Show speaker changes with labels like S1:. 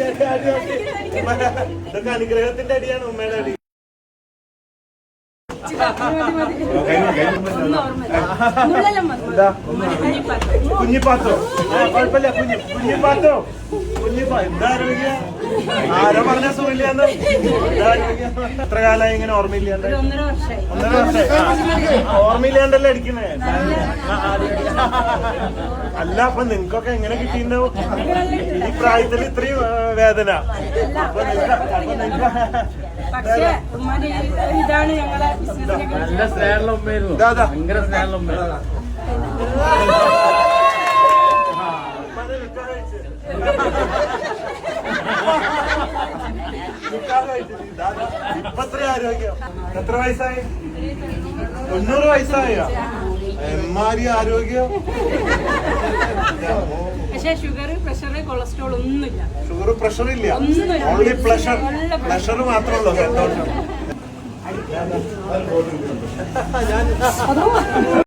S1: അടി അടി അടി അടി ഇതൊക്കെ അനുഗ്രഹത്തിന്റെ അടിയാണ് ഉമ്മയുടെ അടി. കുഞ്ഞിപ്പാത്തോ? കുഴപ്പമില്ല. കുഞ്ഞി കുഞ്ഞിപ്പാത്തോ? കുഞ്ഞിപ്പാ എന്താ ആരോഗ്യ? ആരോ പറഞ്ഞ സുഖമില്ലാന്ന്? എത്ര കാലമായി ഇങ്ങനെ ഓർമ്മയില്ലാണ്ട്
S2: ഒന്നര
S1: ഓർമ്മയില്ലാണ്ടല്ലേ അടിക്കുന്നേ അല്ല അപ്പൊ നിനക്കൊക്കെ എങ്ങനെ കിട്ടിയിട്ടുണ്ടാവും? ഈ പ്രായത്തിൽ ഇത്രയും വേദന. അപ്പൊ
S3: നല്ല സ്നേഹമുള്ള ഉമ്മയായിരുന്നു. ഭയങ്കര സ്നേഹമുള്ള ഉമ്മ.
S1: ഇപ്പൊ എത്ര ആരോഗ്യം. എത്ര വയസ്സായി? തൊണ്ണൂറ് വയസ്സായ? എമ്മാരി ആരോഗ്യം.
S2: പക്ഷേ ഷുഗർ പ്രഷർ കൊളസ്ട്രോൾ ഒന്നുമില്ല.
S1: ഷുഗർ പ്രഷർ ഇല്ല. Only pleasure. പ്ലഷർ മാത്രമേ ഉള്ളൂ. സന്തോഷം ഞാൻ